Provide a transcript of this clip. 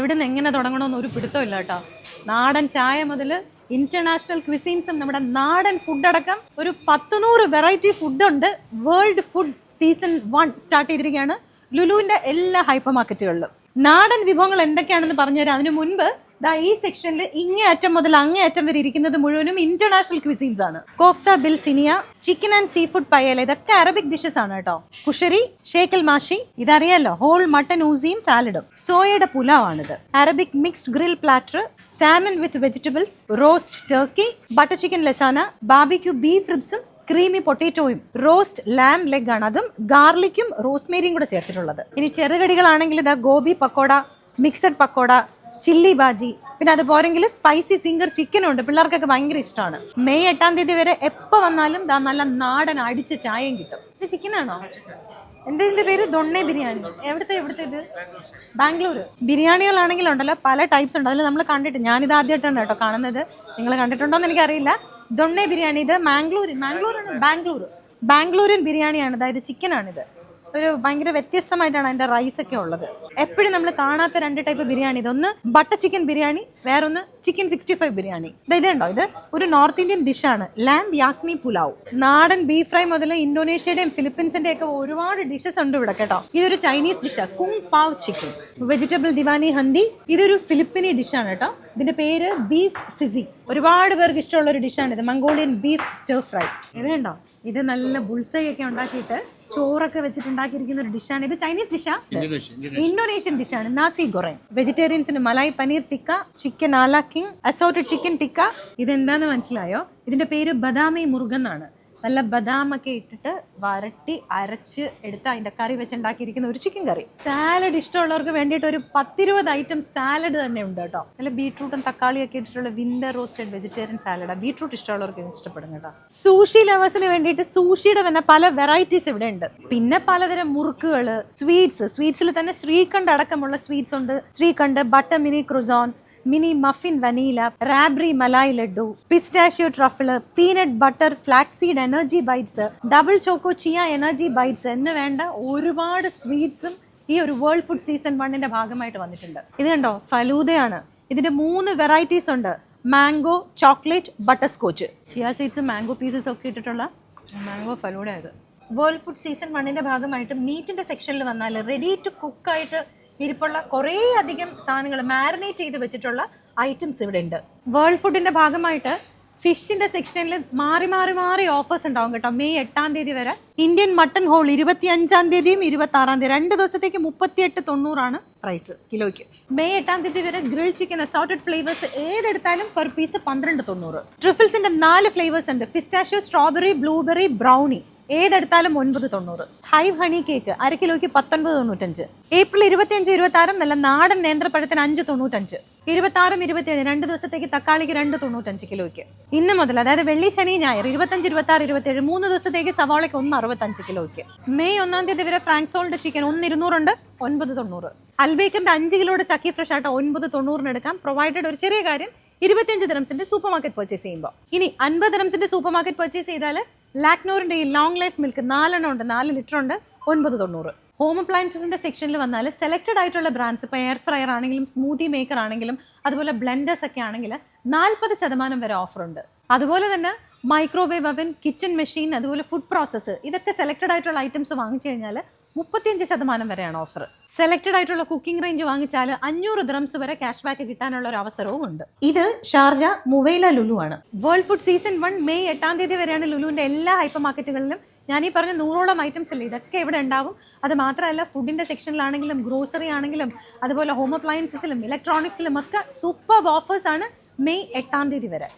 എവിടെ നിന്ന് എങ്ങനെ തുടങ്ങണമെന്ന് ഒരു പിടുത്തമില്ല കേട്ടോ. നാടൻ ചായ മുതൽ ഇന്റർനാഷണൽ ക്വിസീൻസും നമ്മുടെ നാടൻ ഫുഡ് അടക്കം ഒരു പത്ത് നൂറ് വെറൈറ്റി ഫുഡ് ഉണ്ട്. World food season one start ചെയ്തിരിക്കുകയാണ്. ലുലുവിന്റെ എല്ലാ ഹൈപ്പർ മാർക്കറ്റുകളിലും നാടൻ വിഭവങ്ങൾ എന്തൊക്കെയാണെന്ന് പറഞ്ഞുതരാം. അതിനു മുൻപ് ദാ ഈ സെക്ഷനിൽ ഇങ്ങേ അറ്റം മുതൽ അങ്ങേ അറ്റം വരെ ഇരിക്കുന്നത് മുഴുവനും ഇന്റർനാഷണൽ ക്വിസീൻസ് ആണ്. കോഫ്ത ബിൽ സിനിയ chicken and seafood paella ഇതൊക്കെ അറബിക് ഡിഷസ് ആണ് കേട്ടോ. കുഷരി ഷേക്കൽ മാഷി ഇതറിയാലോ? ഹോൾ മട്ടൻ ഊസിയും സാലഡും സോയയുടെ പുലാവ് ആണിത് Arabic mixed grill platter salmon with vegetables roast turkey butter chicken lasagna barbecue beef റിബ്സും creamy പൊട്ടേറ്റോയും റോസ്റ്റ് ലാം ലെഗ് ആണ്. അതും ഗാർലിക്കും റോസ്മേരിയും കൂടെ ചേർത്തിട്ടുള്ളത്. ഇനി ചെറുകടികളാണെങ്കിൽ ഇതാ ഗോബി പക്കോട മിക്സഡ് പക്കോട ചില്ലി ബാജി. പിന്നെ അത് പോരെങ്കിൽ സ്പൈസി സിംഗർ ചിക്കനും ഉണ്ട്. പിള്ളേർക്കൊക്കെ ഭയങ്കര ഇഷ്ടമാണ് മെയ് എട്ടാം തീയതി വരെ എപ്പോൾ വന്നാലും ദാ നല്ല നാടൻ അടിച്ച ചായയും കിട്ടും. ഇത് ചിക്കനാണോ എന്തിന്റെ പേര്? ദൊണ്ണേ ബിരിയാണി. എവിടുത്തെ എവിടുത്തെ ഇത്? ബാംഗ്ലൂർ ബിരിയാണികളാണെങ്കിൽ ഉണ്ടല്ലോ പല ടൈപ്സ് ഉണ്ട്. അതിൽ നമ്മൾ കണ്ടിട്ട് ഞാനിത് ആദ്യമായിട്ടാണ് കേട്ടോ കാണുന്നത്. നിങ്ങൾ കണ്ടിട്ടുണ്ടോ എന്ന് എനിക്കറിയില്ല. ദൊണ്ണേ ബിരിയാണി ഇത് മാംഗ്ലൂർ മാംഗ്ലൂർ ബാംഗ്ലൂർ ബാംഗ്ലൂരിൻ ബിരിയാണിയാണ്. അതായത് ചിക്കനാണിത് ഒരു ഭയങ്കര വ്യത്യസ്തമായിട്ടാണ് അതിന്റെ റൈസ് ഒക്കെ ഉള്ളത്. എപ്പോഴും നമ്മൾ കാണാത്ത രണ്ട് ടൈപ്പ് ബിരിയാണി ഇതൊന്ന് ബട്ടർ ചിക്കൻ ബിരിയാണി വേറൊന്ന് ചിക്കൻ സിക്സ്റ്റി ഫൈവ് ബിരിയാണി. ഇത് ഇതുണ്ടോ ഇത്? ഒരു നോർത്ത് ഇന്ത്യൻ ഡിഷാണ് ലാംബ് യാക്നി പുലാവ് നാടൻ ബീഫ് ഫ്രൈ മുതൽ ഇന്തോനേഷ്യയുടെയും ഫിലിപ്പീൻസിന്റെ ഒക്കെ ഒരുപാട് ഡിഷസ് ഉണ്ട് ഇവിടെ കേട്ടോ. ഇതൊരു ചൈനീസ് ഡിഷാണ് kung pao chicken vegetable diwani handi ഇതൊരു ഫിലിപ്പിനി ഡിഷാണ് കേട്ടോ. ഇതിന്റെ പേര് ബീഫ് സിസി ഒരുപാട് പേർക്ക് ഇഷ്ടമുള്ള ഒരു ഡിഷാണ് ഇത്. മംഗോളിയൻ ബീഫ് സ്റ്റർ ഫ്രൈ ഇത് ഇത് നല്ല ബുൾസൈ ഒക്കെ ഉണ്ടാക്കിയിട്ട് ചോറൊക്കെ വെച്ചിട്ട് ഉണ്ടാക്കിയിരിക്കുന്ന ഒരു ഡിഷാണ് ഇത് ചൈനീസ് ഡിഷാ ഇന്തോനേഷ്യൻ ഡിഷാണ് nasi goreng വെജിറ്റേറിയൻസിന് malai paneer tikka chicken a la king assorted chicken tikka ഇതെന്താന്ന് മനസ്സിലായോ? ഇതിന്റെ പേര് ബദാമി മുറുകൻ എന്നാണ് നല്ല ബദാമൊക്കെ ഇട്ടിട്ട് വരട്ടി അരച്ച് എടുത്ത് അതിന്റെ കറി വെച്ച് ഉണ്ടാക്കിയിരിക്കുന്ന ഒരു ചിക്കൻ കറി. സാലഡ് ഇഷ്ടമുള്ളവർക്ക് വേണ്ടിയിട്ട് ഒരു പത്തിരുപത് ഐറ്റം സാലഡ് തന്നെ ഉണ്ട് കേട്ടോ. നല്ല ബീട്രൂട്ടും തക്കാളിയൊക്കെ ഇട്ടിട്ടുള്ള വിന്റർ റോസ്റ്റഡ് വെജിറ്റേറിയൻ സാലഡാണ് ബീട്രൂട്ട് ഇഷ്ടമുള്ളവർക്ക് ഇഷ്ടപ്പെടും കേട്ടോ. സൂഷി ലവേഴ്സിന് വേണ്ടിയിട്ട് സൂഷിയുടെ തന്നെ പല വെറൈറ്റീസ് ഇവിടെ ഉണ്ട്. പിന്നെ പലതരം മുറുക്കുകൾ സ്വീറ്റ്സ് സ്വീറ്റ്സിൽ തന്നെ ശ്രീഖണ്ഡ് അടക്കമുള്ള സ്വീറ്റ്സ് ഉണ്ട്. Shrikhand butter mini croissant mini muffin vanilla rabri malai laddu pistachio truffle peanut butter flaxseed energy bites double choco chia energy bites എന്ന് വേണ്ട ഒരുപാട് സ്വീറ്റ്സും ഈ ഒരു വേൾഡ് ഫുഡ് സീസൺ വണ്ണിന്റെ ഭാഗമായിട്ട് വന്നിട്ടുണ്ട്. ഇത് കണ്ടോ? ഫലൂദയാണ്. ഇതിന്റെ മൂന്ന് വെറൈറ്റീസ് ഉണ്ട്. Mango chocolate butterscotch. ചിയ സീഡ്സും മാംഗോ പീസസ് ഒക്കെ ഇട്ടിട്ടുള്ള മാംഗോ ഫലൂഡ ഇത്. വേൾഡ് ഫുഡ് സീസൺ വണ്ണിന്റെ ഭാഗമായിട്ട് മീറ്റിന്റെ സെക്ഷനിൽ വന്നാൽ റെഡി ടു കുക്ക് ആയിട്ട് ഇരിപ്പുള്ള കുറേ അധികം സാധനങ്ങൾ മാരിനേറ്റ് ചെയ്ത് വെച്ചിട്ടുള്ള ഐറ്റംസ് ഇവിടെ ഉണ്ട് വേൾഡ് ഫുഡിന്റെ ഭാഗമായിട്ട് ഫിഷിന്റെ സെക്ഷനിൽ മാറി മാറി മാറി ഓഫേഴ്സ് ഉണ്ടാവും കേട്ടോ. മെയ് എട്ടാം തീയതി വരെ. ഇന്ത്യൻ മട്ടൺ ഹോൾ ഇരുപത്തി അഞ്ചാം തീയതിയും ഇരുപത്തി ആറാം തീയതി. രണ്ട് ദിവസത്തേക്ക് മുപ്പത്തിയെട്ട് തൊണ്ണൂറാണ് പ്രൈസ് കിലോയ്ക്ക്. മെയ് എട്ടാം തീയതി വരെ ഗ്രിൽ ചിക്കൻ അസോർട്ടഡ് ഫ്ലേവേഴ്സ് ഏതെടുത്താലും പെർ പീസ് പന്ത്രണ്ട് തൊണ്ണൂറ്. ട്രിഫിൾസിന്റെ നാല് ഫ്ലേവേഴ്സ് ഉണ്ട്. പിസ്റ്റാഷ്യോ സ്ട്രോബെറി ബ്ലൂബെറി ബ്രൗണി ഏതെടുത്താലും ഒൻപത് തൊണ്ണൂറ്. ഹൈവ് ഹണി കേക്ക് അര കിലോയ്ക്ക് പത്തൊൻപത് തൊണ്ണൂറ്റഞ്ച്. ഏപ്രിൽ ഇരുപത്തിയഞ്ച് ഇരുപത്തി ആറും നല്ല നാടൻ നേന്ത്രപ്പഴത്തിന് അഞ്ച് തൊണ്ണൂറ്റഞ്ച്. ഇരുപത്തി ആറും ഇരുപത്തിയേഴ് രണ്ട് ദിവസത്തേക്ക് തക്കാളിക്ക് രണ്ട് തൊണ്ണൂറ്റഞ്ച് കിലോയ്ക്ക്. ഇന്ന് മുതൽ അതായത് വെള്ളി ശനി ഞായർ ഇരുപത്തഞ്ച് ഇരുപത്തി ഇരുപത്തിയേഴ് മൂന്ന് ദിവസത്തേക്ക് സവാളയ്ക്ക് ഒന്ന് അറുപത്തഞ്ച് കിലോയ്ക്ക്. മെയ് ഒന്നാം തീയതി വരെ ഫ്രാങ്ക്സോൾഡ് ചിക്കൻ ഒന്ന് ഇരുന്നൂറുണ്ട് ഒൻപത് തൊണ്ണൂറ്. അൽബേക്കറിന്റെ അഞ്ച് കിലോയുടെ ചക്കി ഫ്രഷ് ആട്ട ഒൻപത് തൊണ്ണൂറിന് എടുക്കാം. പ്രൊവൈഡഡ് ഒരു ചെറിയ കാര്യം ഇരുപത്തിയഞ്ച് ദിനംസിന്റെ സൂപ്പർ മാർക്കറ്റ് പർച്ചേസ് ചെയ്യുമ്പോൾ ഇനി അൻപത് ദിനംസിന്റെ സൂപ്പർ മാർക്കറ്റ് പർച്ചേസ് ചെയ്താൽ ലാക്നോറിന്റെ ഈ ലോങ് ലൈഫ് മിൽക്ക് നാലെണ്ണം ഉണ്ട് നാല് ലിറ്റർ ഉണ്ട് ഒൻപത് തൊണ്ണൂറ്. ഹോം അപ്ലയൻസസിന്റെ സെക്ഷനിൽ വന്നാൽ സെലക്റ്റഡ് ആയിട്ടുള്ള ബ്രാൻഡ്സ് ഇപ്പോൾ എയർ ഫ്രയർ ആണെങ്കിലും സ്മൂതി മേക്കർ ആണെങ്കിലും അതുപോലെ ബ്ലെൻഡേഴ്സ് ഒക്കെ ആണെങ്കിൽ നാൽപ്പത് ശതമാനം വരെ ഓഫർ ഉണ്ട്. അതുപോലെ തന്നെ മൈക്രോവേവ് അവൻ കിച്ചൺ മെഷീൻ അതുപോലെ ഫുഡ് പ്രോസസ്സ് ഇതൊക്കെ സെലക്റ്റഡ് ആയിട്ടുള്ള ഐറ്റംസ് വാങ്ങിച്ചു കഴിഞ്ഞാൽ മുപ്പത്തിയഞ്ച് ശതമാനം വരെയാണ് ഓഫർ സെലക്റ്റഡ് ആയിട്ടുള്ള കുക്കിംഗ് റേഞ്ച് വാങ്ങിച്ചാൽ അഞ്ഞൂറ് ദ്രംസ് വരെ ക്യാഷ് ബാക്ക് കിട്ടാനുള്ള ഒരു അവസരവും ഉണ്ട്. ഇത് ഷാർജ മുവൈല ലുലു ആണ്. World food season one May എട്ടാം തീയതി വരെയാണ് ലുലുവിന്റെ എല്ലാ ഹൈപ്പർ മാർക്കറ്റുകളിലും ഞാൻ ഈ പറഞ്ഞ നൂറോളം ഐറ്റംസ് അല്ലേ ഇതൊക്കെ ഇവിടെ ഉണ്ടാവും. അത് മാത്രമല്ല ഫുഡിന്റെ സെക്ഷനിലാണെങ്കിലും ഗ്രോസറി ആണെങ്കിലും അതുപോലെ ഹോം അപ്ലയൻസസിലും ഇലക്ട്രോണിക്സിലും ഒക്കെ സൂപ്പർ ഓഫേഴ്സ് ആണ് മെയ് എട്ടാം തീയതി വരെ.